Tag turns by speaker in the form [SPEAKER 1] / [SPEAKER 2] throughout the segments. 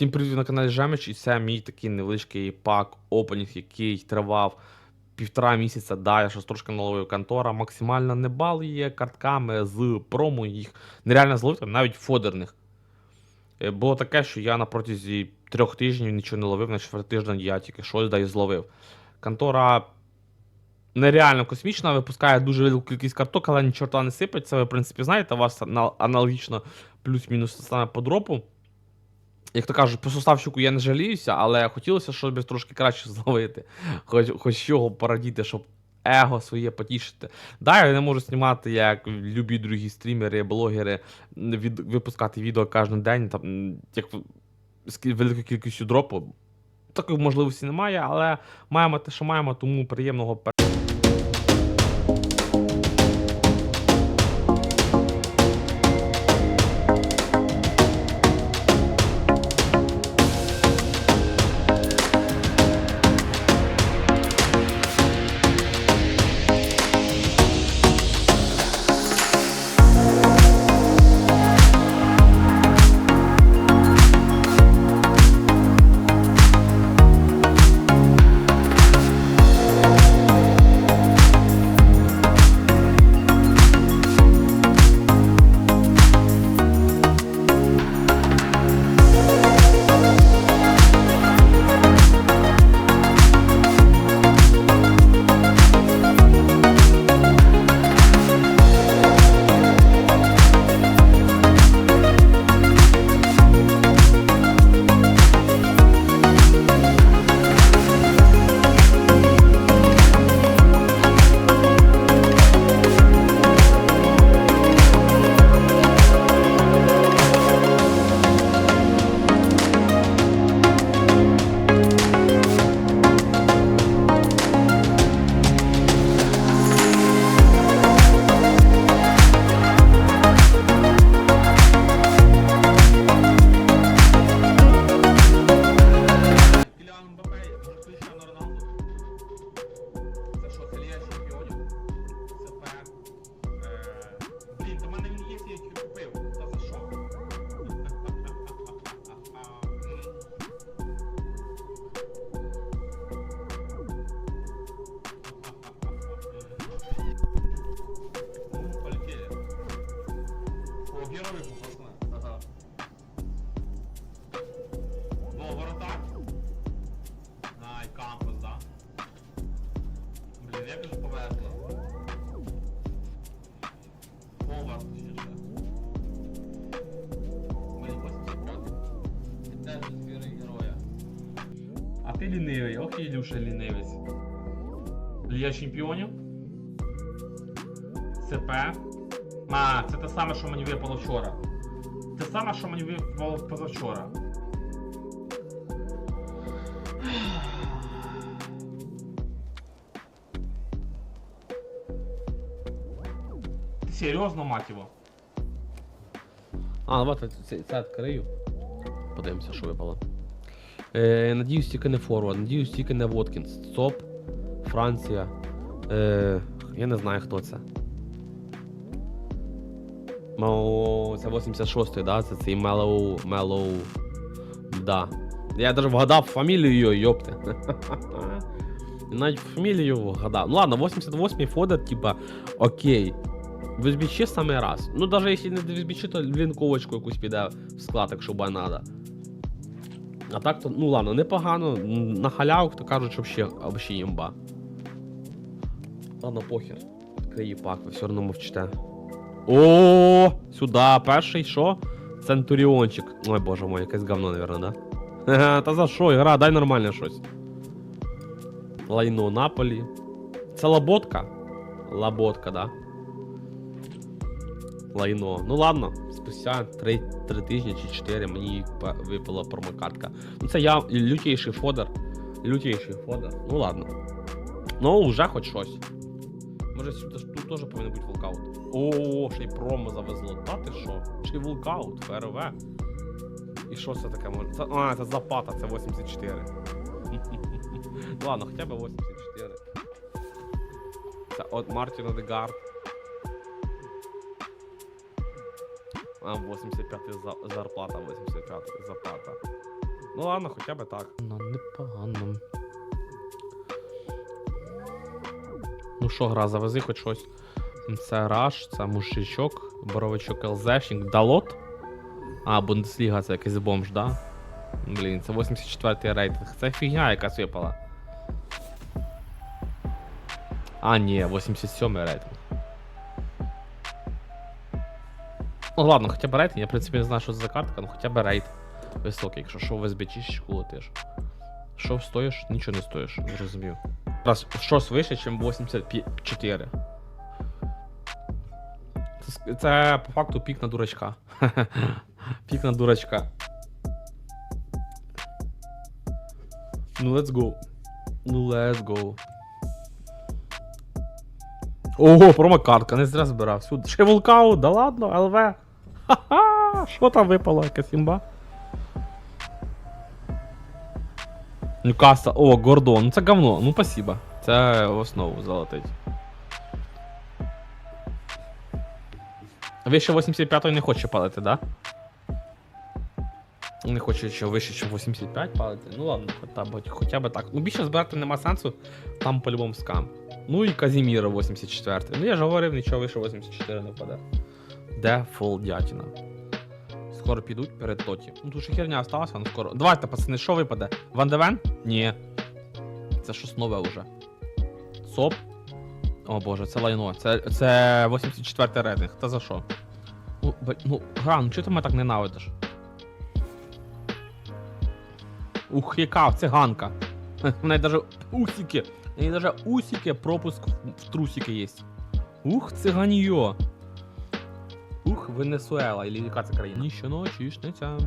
[SPEAKER 1] Всім привіт на каналі Жемич, і це мій такий невеличкий пак опенінг, який тривав півтора місяця. Да, я щось трошки наловив контора. Максимально не балує картками з промо їх нереально зловити, навіть фодерних. Е, Було таке, що я на протязі трьох тижнів нічого не ловив, на четвертий тиждень я тільки щось да і зловив. Контора нереально космічна, випускає дуже велику кількість карток, але ні чорта не сипить. Ви, в принципі, знаєте, у вас аналогічно плюс-мінус саме по дропу. Як то кажуть, по составщику я не жаліюся, але хотілося щось трошки краще зловити. Хоч, хоч чого порадіти, щоб его своє потішити. Да, я не можу знімати, як любі другі стрімери, блогери, від, випускати відео кожен день, там, як з великою кількістю дропу. Такої можливості немає, але маємо те, що маємо, тому приємного пер- Блін, як же повезло. Повар, точніше. Блін, 85. І теж звіри героя. А ти лінивий, ох Ілюша лінивець. Лія чемпіонів. ЦП. А, це те саме, що мені випало вчора. Те саме, що мені випало позавчора. Серйозно, мать його? А, давайте це, це відкрию. Подивимося, що випало. Е, надіюсь, тільки не форвард, надіюсь, тільки не Воткінс. ЦОП, Франція. Е, я не знаю, хто це. Ну, це 86-й, да? Це цей Мелоу. Мелоу. Да. Я даже вгадав фамілію його, йопте. Навіть фамілію вгадав. Ну ладно, 88-й фодер, типа, окей. Візбічі саме раз. Ну, даже якщо не візбічі, то лінковочку якусь піде в склад, якщо ба надо. А так то, ну ладно, непогано. На халяву, то кажуть, що вообще, вообще імба. Ладно, похер. Відкриє пак, ви все одно мовчите. О, сюди, перший що? Центуріончик. Ой, боже мой, якесь говно, наверное, да? Та за що, гра, дай нормальне щось. Лайно Наполі. Це лаботка? Лаботка, да. Лайно. Ну ладно, спустя 3, 3 тижні чи 4 мені випала промокартка. Ну це я лютейший фодер. Лютейший фодер. Ну ладно. Ну, вже хоч щось. Може сюди тут теж повинен бути волкаут. О, ще й промо завезло. Та ти що? Й волкаут, ФРВ. І що це таке може? Це, а, це запата, це 84. Ладно, хоча б 84. Це от Мартіна Дегард. А, 85 за- зарплата, 85 зарплата. Ну ладно, хоча б так. Ну, непогано. Ну що, гра, завези хоч щось. Це Раш, це мужичок, боровичок ЛЗшник, Далот. А, Бундесліга це якийсь бомж, да? Блін, це 84-й рейтинг. Це фігня якась випала. А, ні, 87-й рейтинг. Ну ладно, хоча б рейтинг, я в принципі не знаю, що це за картка, ну хоча б рейд високий, якщо що в СБЧ щіку летиш. Що стоїш, нічого не стоїш, зрозумів. Раз щось вище, ніж 84. Це, це по факту пік на дурачка. пік на дурачка. Ну, let's go. Ну, let's go. Ого, промокартка, не зря збирав. Ще вулкау, да ладно, ЛВ. Ха-ха! Що там випало, якась імба? Ньюкасл, о, Гордон, ну це говно, ну спасибо. Це основу залетить. Вище 85 не хоче палити, да? Не хоче ще вище, ніж 85 палити. Ну ладно, хоча б так. Ну більше збирати нема сенсу, там по-любому скам. Ну і Казіміра 84. Ну я ж говорив, нічого вище 84 не впаде. Де фул дятіна? Скоро підуть перед тоті. Ну тут ще херня осталася, ну скоро. Давайте, пацани, що випаде? Ван Девен? Ні. Це щось нове вже. СОП. О боже, це лайно. Це, це 84 рейтинг. Та за що? Ну, б... ну, гра, ну чого ти мене так ненавидиш? Ух, яка циганка. В неї даже усики. В неї даже усики пропуск в трусики є. Ух, циганьо. Ух, Венесуела, или яка це країна? Ніщо чишниця.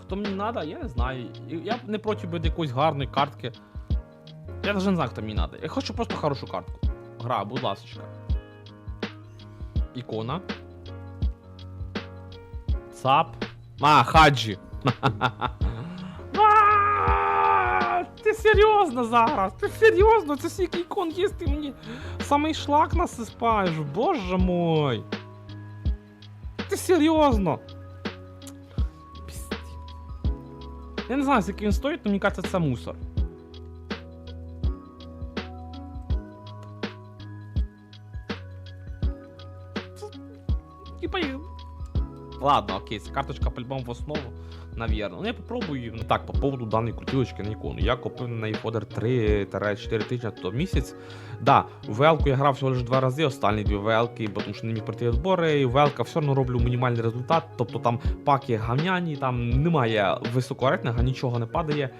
[SPEAKER 1] Хто мені надо, я не знаю. Я не проти би якоїсь гарної картки. Я навіть не знаю, хто мені надо. Я хочу просто хорошу картку. Гра, будь ласочка. Ікона. ЦАП. А, хаджі. А, Ти серйозно зараз? Ти серйозно? Це скільки ікон є, ти мені самий шлак насипаєш, боже мой. Ти серйозно? Пізді. Я не знаю, скільки він стоїть, але мені кажеться, це мусор. Типа. Ладно, окей, карточка по-любому в основу, навірно. Ну я попробую її. Так, по поводу даної крутілочки на ікону. Я купив на неї фодер 3-4 тижні то місяць. Да, в велку я грав всього лише два рази, останні дві велки, бо тому що не міг пройти відбори, і велка все одно роблю мінімальний результат. Тобто там паки гавняні, там немає високого рейтинга, нічого не падає.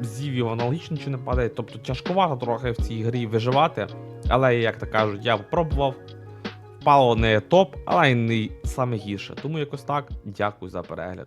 [SPEAKER 1] Зівів аналогічно нічого не падає. Тобто тяжковато трохи в цій грі виживати. Але, як то кажуть, я пробував. Впало не топ, але й не саме гірше. Тому якось так. Дякую за перегляд.